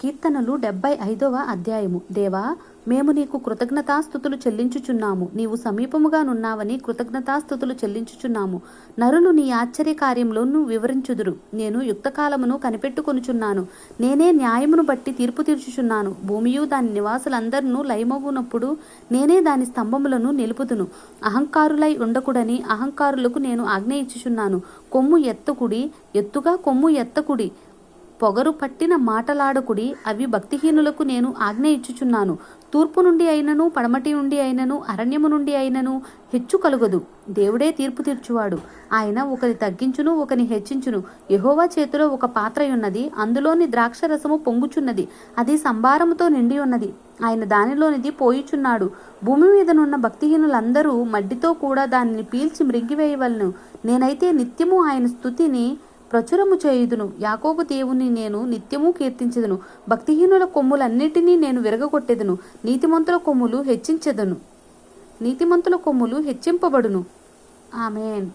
కీర్తనలు డెబ్బై ఐదవ అధ్యాయము. దేవా మేము నీకు కృతజ్ఞతాస్థుతులు చెల్లించుచున్నాము. నీవు సమీపముగా నున్నావని కృతజ్ఞతాస్థుతులు చెల్లించుచున్నాము. నరులు నీ ఆశ్చర్య కార్యంలోను వివరించుదురు. నేను యుక్తకాలమును కనిపెట్టుకొనుచున్నాను. నేనే న్యాయమును బట్టి తీర్పు తీర్చుచున్నాను. భూమియు దాని నివాసులందరినూ లయమగునప్పుడు నేనే దాని స్తంభములను నిలుపుదును. అహంకారులై ఉండకుడని అహంకారులకు నేను ఆజ్ఞ ఇచ్చుచున్నాను. కొమ్ము ఎత్తకుడి ఎత్తుగా కొమ్ము ఎత్తకుడి. పొగరు పట్టిన మాటలాడకుడి అవి భక్తిహీనులకు నేను ఆజ్ఞ ఇచ్చుచున్నాను. తూర్పు నుండి అయినను పడమటి నుండి అయినను అరణ్యము నుండి అయినను హెచ్చు కలుగదు. దేవుడే తీర్పు తీర్చువాడు. ఆయన ఒకరి తగ్గించును ఒకని హెచ్చించును. యహోవా చేతిలో ఒక పాత్రయున్నది. అందులోని ద్రాక్ష రసము పొంగుచున్నది. అది సంభారముతో నిండి ఉన్నది ఆయన దానిలోనిది పోయిచున్నాడు. భూమి మీదనున్న భక్తిహీనులందరూ మడ్డితో కూడా దానిని పీల్చి మృంగివేయవలను. నేనైతే నిత్యము ఆయన స్థుతిని ప్రచురము చేయుదును. యాకోబు దేవుని నేను నిత్యము కీర్తించెదను. భక్తిహీనుల కొమ్ములన్నిటినీ నేను విరగగొట్టెదను. నీతిమంతుల కొమ్ములు హెచ్చించెదను. నీతిమంతుల కొమ్ములు హెచ్చింపబడును. ఆమెన్.